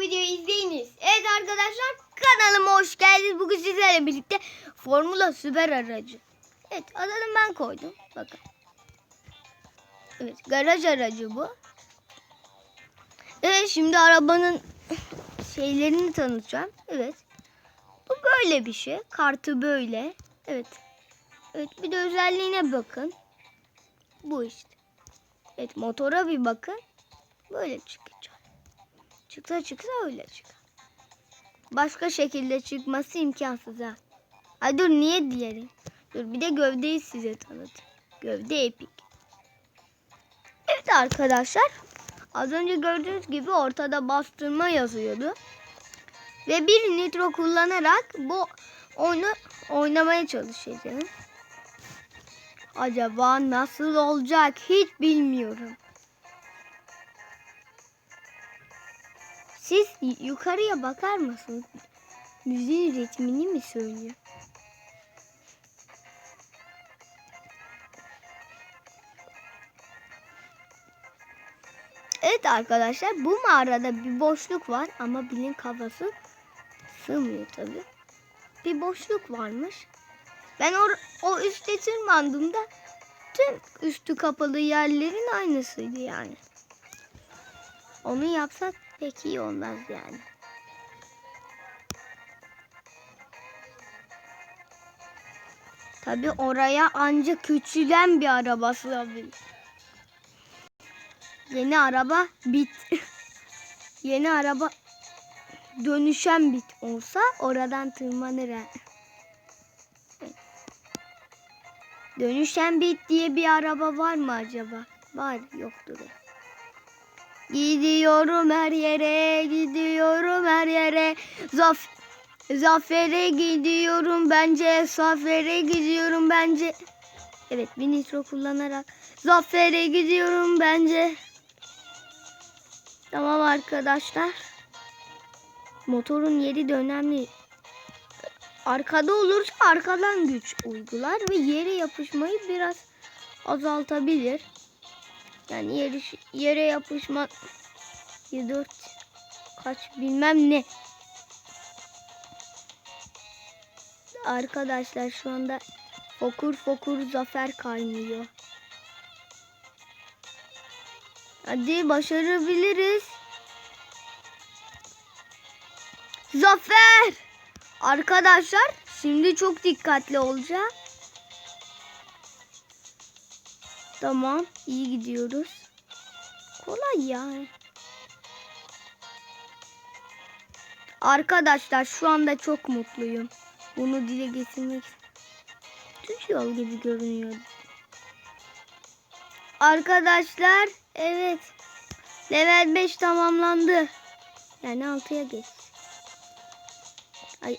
bu videoyu izleyiniz. Evet arkadaşlar kanalıma hoş geldiniz. Bugün sizlerle birlikte Formula Süper aracı. Evet adını ben koydum. Bakın. Evet garaj aracı bu. Evet şimdi arabanın şeylerini tanıtacağım. Evet. Bu böyle bir şey. Kartı böyle. Evet. Evet bir de özelliğine bakın. Bu işte. Evet motora bir bakın. Böyle çıkacak. Çıksa çıksa öyle çıkar. Başka şekilde çıkması imkansız ha. Ay dur niye diğeri? Dur bir de gövdeyi size tanıtayım. Gövde epik. Evet arkadaşlar. Az önce gördüğünüz gibi ortada bastırma yazıyordu. Ve bir nitro kullanarak bu oyunu oynamaya çalışacağım. Acaba nasıl olacak hiç bilmiyorum. Siz yukarıya bakar mısınız? Müziğin ritmini mi söylüyor? Evet arkadaşlar bu mağarada bir boşluk var ama bilin kafası sığmıyor tabi. Bir boşluk varmış. Ben o, o üste tırmandığımda tüm üstü kapalı yerlerin aynısıydı yani. Onu yapsak pek iyi olmaz yani. Tabi oraya ancak küçülen bir araba sığabilir. Yeni araba bit. Yeni araba dönüşen bit olsa oradan tırmanır. Dönüşen bit diye bir araba var mı acaba? Var yoktur. Gidiyorum her yere, gidiyorum her yere. Zaf Zafere gidiyorum bence, zafere gidiyorum bence. Evet, bir nitro kullanarak zafere gidiyorum bence. Tamam arkadaşlar. Motorun yeri de önemli. Arkada olursa arkadan güç uygular ve yere yapışmayı biraz azaltabilir. Yani yere, yere yapışma 4 kaç bilmem ne. Arkadaşlar şu anda fokur fokur zafer kaynıyor. Hadi başarabiliriz. Zafer! Arkadaşlar şimdi çok dikkatli olacağım. Tamam iyi gidiyoruz. Kolay ya. Arkadaşlar şu anda çok mutluyum. Bunu dile getirmek düz yol gibi görünüyor. Arkadaşlar evet. Level 5 tamamlandı. Yani 6'ya geç. Ay.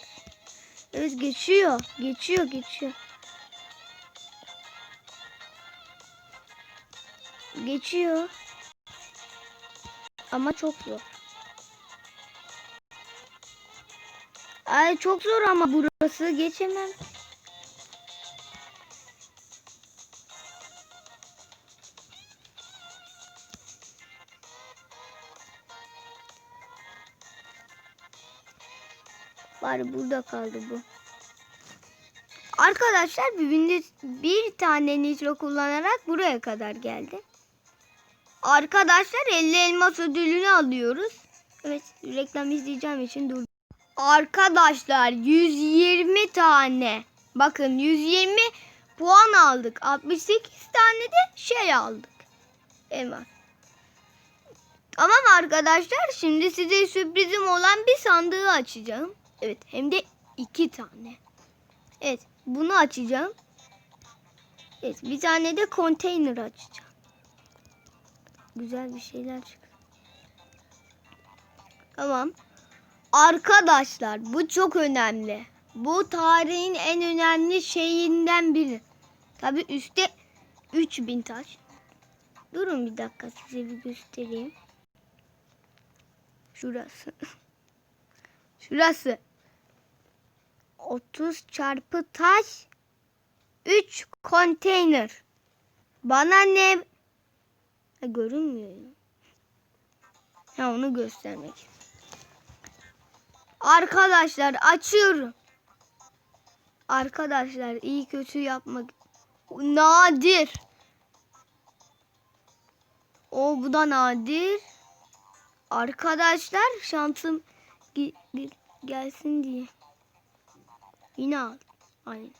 Evet geçiyor. Geçiyor geçiyor. Geçiyor. Ama çok zor. Ay çok zor ama burası geçemem. Bari burada kaldı bu. Arkadaşlar bir, bir tane nitro kullanarak buraya kadar geldi. Arkadaşlar 50 elmas ödülünü alıyoruz. Evet reklam izleyeceğim için dur. Arkadaşlar 120 tane. Bakın 120 puan aldık. 68 tane de şey aldık. Elmas. Tamam arkadaşlar şimdi size sürprizim olan bir sandığı açacağım. Evet hem de iki tane. Evet bunu açacağım. Evet bir tane de konteyner açacağım. Güzel bir şeyler çık. Tamam. Arkadaşlar bu çok önemli. Bu tarihin en önemli şeyinden biri. Tabi üstte 3000 taş. Durun bir dakika size bir göstereyim. Şurası. Şurası. 30 çarpı taş 3 konteyner. Bana ne? Ha, görünmüyor ya. Ha onu göstermek. Arkadaşlar açıyorum. Arkadaşlar iyi kötü yapmak nadir. O bu da nadir. Arkadaşlar şansım gelsin diye. Yine al. Aynen.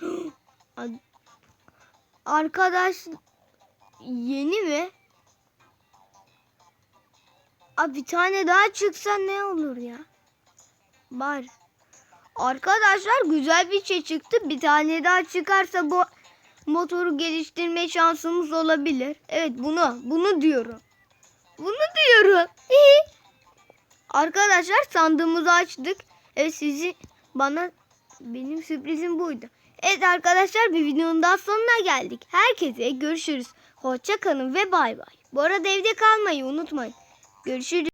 Ad- Arkadaş yeni mi? Abi bir tane daha çıksa ne olur ya? Var. Arkadaşlar güzel bir şey çıktı. Bir tane daha çıkarsa bu motoru geliştirme şansımız olabilir. Evet bunu bunu diyorum. Bunu diyorum. Arkadaşlar sandığımızı açtık. Evet sizi bana benim sürprizim buydu. Evet arkadaşlar bir videonun daha sonuna geldik. Herkese görüşürüz. Hoşça ve bay bay. Bu arada evde kalmayı unutmayın. Görüşürüz.